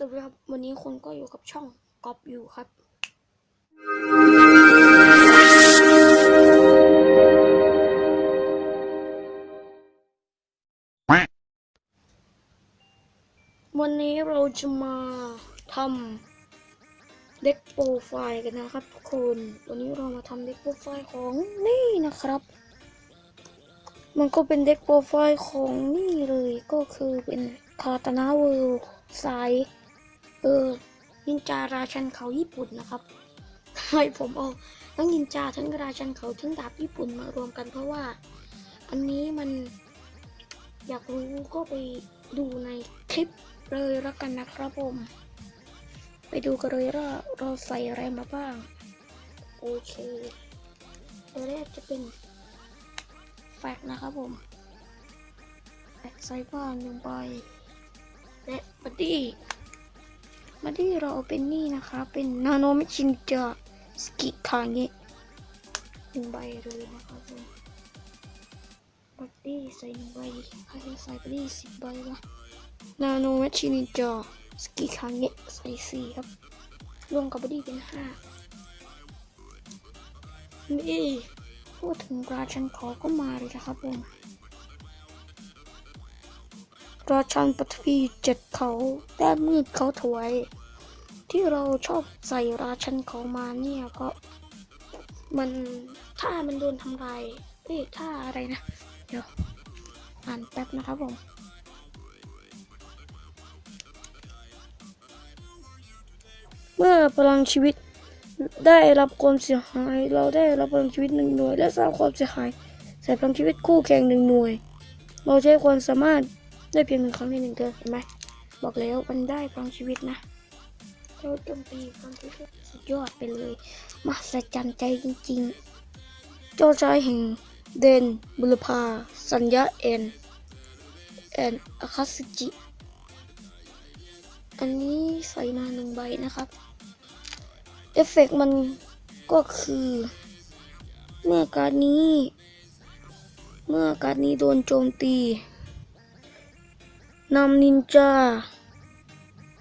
สวัสดีครับ วันนี้คุณก็อยู่กับช่องก๊อปอยู่ครับ วันนี้เราจะมาทำเด็กโปรไฟล์กันนะครับทุกคน วันนี้เรามาทำเด็กโปรไฟล์ของนี่นะครับ มันก็เป็นเด็กโปรไฟล์ของนี่เลยก็คือเป็นคาตานาเวิลด์สาย เออนินจาราชันเขาญี่ปุ่นนะครับให้ผมเอาทั้งนินจาทั้งราชันเขาทั้งดาบญี่ปุ่นมารวมกันเพราะว่า อันนี้มันอยากรู้ก็ไปดูในคลิปเลยแล้วกันนะครับผม ไปดูกันเลยว่าเราใส่อะไรมาบ้าง โอเคตัวแรกจะเป็นแฟกนะครับผมแฟกใส่บ้านหนึ่งใบและบัดดี้ บัดดี้เราเป็นนี่นะคะ เป็นนาโนมิชินจาสกิคาเงะหนึ่งใบเลยนะครับผมบัดดี้ใส่หนึ่งใบใครจะใส่บัดดี้สิบใบวะนาโนมิชินจาสกิคาเงะใส่สี่ครับ รวมกับบัดดี้เป็นห้านี่พูดถึงราชันขาก็มาเลยนะครับผม ราชันปฐพีเจ็ดเขาแต้มมืดเขาถวย ที่เราชอบใส่ราชันเขามาเนี่ยเพราะ มันถ้ามันโดนทำลายเอ้ยถ้าอะไรนะ เดี๋ยว อ่านแป๊บนะครับผมเมื่อพลังชีวิตได้รับความเสียหาย เราได้รับพลังชีวิตหนึ่งหน่วย และสร้างความเสียหายใส่พลังชีวิตคู่แข่งหนึ่งหน่วย เราใช้ความสามารถ ได้เพียงหนึ่งครั้งในหนึ่งเทิร์นเห็นไหมบอกแล้วมันได้พลังชีวิตนะเราโจมตีพลังชีวิตสุดยอดไปเลยมหัศจรรย์ใจจริงๆ เจ้าชายแห่งเดนบุรพา สัญญาเอ็นแอนอาคาสจิ อันนี้ใส่มาหนึ่งใบนะครับ เอฟเฟกต์มันก็คือ เมื่อการนี้ เมื่อการนี้โดนโจมตี นำนินจา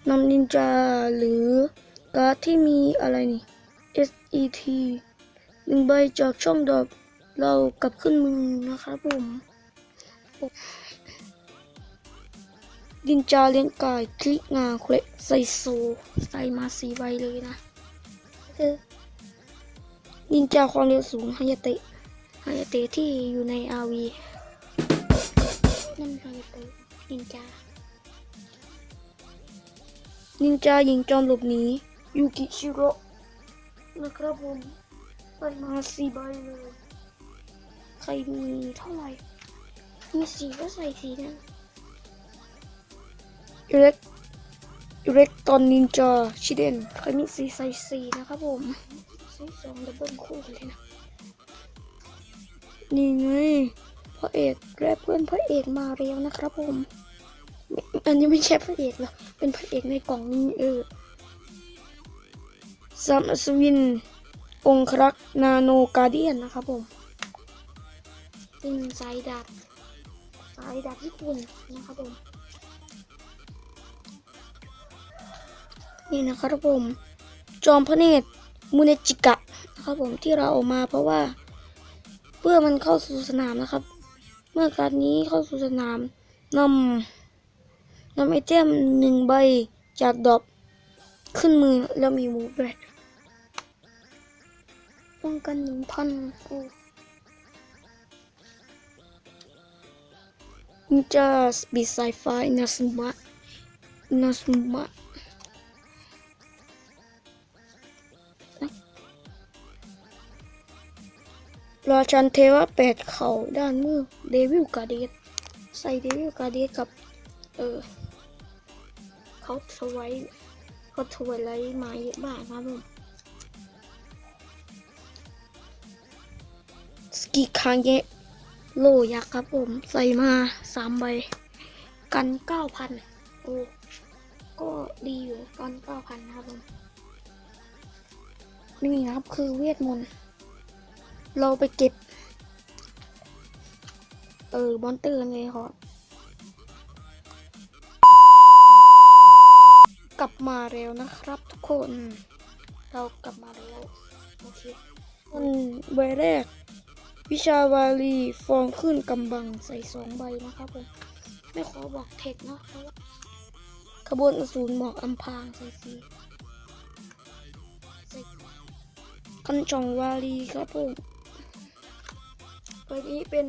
นำนินจาหรือ การ์ดที่มีอะไรนี่ SET หนึ่งใบจากช่องดอกเรากลับขึ้นมือนะครับผมดินจาเลี้ยงกายคลิกงาเคลใส่โซใส่มาสี่ใบเลยนะคือนินจาความเร็วสูงฮายาเตะฮายาเตะที่อยู่ในอาวีนั่นฮายาเตะ นินจา นินจาหญิงจอมหลบหนียูกิชิโร่นะครับผมใส่มาสี่ใบเลย ใครมีเท่าไหร่ มีสีก็ใส่สีนั้นอิเล็กอิเล็กตอนนินจาชิเดนใครมีสีใส่สีนะครับผมใส่สองดับเบิลคู่เลยนะ นี่ไง พระเอกและเพื่อนพระเอกมาเร็วนะครับผมม่อันนี้ไม่ใช่พระเอกหรอกเป็นพระเอกในกล่องนี้เออซัมอัศวิน องครักษ์นาโนกาเดียนนะครับผมเป็นสายดาบสายดาบญี่ปุ่นนะครับผม นี่นะครับผม จอมพระเนตรมูเนจิกะนะครับผมที่เราเอามาเพราะว่า เพื่อมันเข้าสู่สนามนะครับ มื่อการนี้เข้าสู่สนามนำนำไอเทมหนึ่งใบจากดอกขึ้นมือแล้วมีมูฟด้วยป้องกันหนึ่งพันโอ้นินจาสปีดไซไฟนาสมะนาสมะ ราชันเทวะแปดเข่าด้านมือเดวิลกาเดียสใส่เดวิลกาเดียสกับ เออเขาถวายเขาถวายไรมาเยอะมากครับผมสกิคางเยโลยักษ์ครับผม ใส่มาสามใบ กันเก้าพันโอ้ก็ดีอยู่กันเก้าพันครับผม นี่นะครับคือเวทมนต์ เราไปเก็บ เออ บอนเตอร์เลยครับกับมาแล้วนะครับทุกคน เรากลับมาแล้ว โอเคมันใบแรก วิชาวาลีฟองขึ้นกำบังใส่สองใบนะครับผมไม่ขอบอกเทคนะเพราะว่าขบวนอสูรหมอกอำพางใส่สีคันจองวาลีครับผม ใบนี้เป็น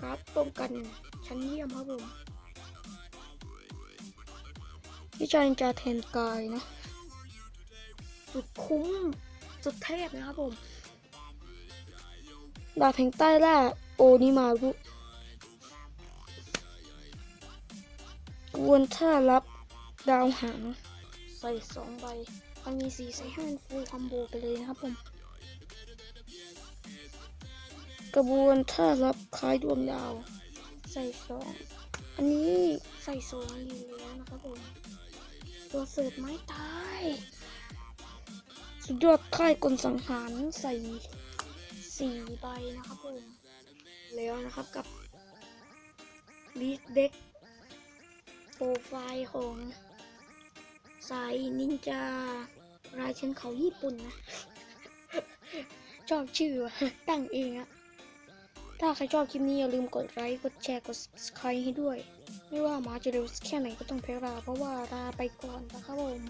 การ์ดป้องกันชั้นเยี่ยมครับผมวิชานินจาแทนกายนะ สุดคุ้ม สุดเทพนะครับผม ดาบแห่งใต้ล่าโอนิมารุกวนท่ารับดาวหางใส่สองใบมันมีสีใส่ให้มันฟูลคอมโบไปเลยนะครับผม กระบวนท่ารับคล้ายดวงดาว ใส่สอง อันนี้ใส่สองอยู่แล้วนะครับผม ตัวเสิร์ฟไม้ตาย สุดยอดค่ายกลสังหารใส่สี่ใบนะครับผม แล้วนะครับกับลีดเด็กโปรไฟล์ของ สายนินจารายเชิงเขาญี่ปุ่นนะ ชอบชื่อตั้งเองอะ ถ้าใครชอบคลิปนี้อย่าลืมกดไลค์กดแชร์กด subscribe ให้ด้วย ไม่ว่าหมาจะเร็วแค่ไหนก็ต้องเพราเพราะว่าลาไปก่อนนะครับผม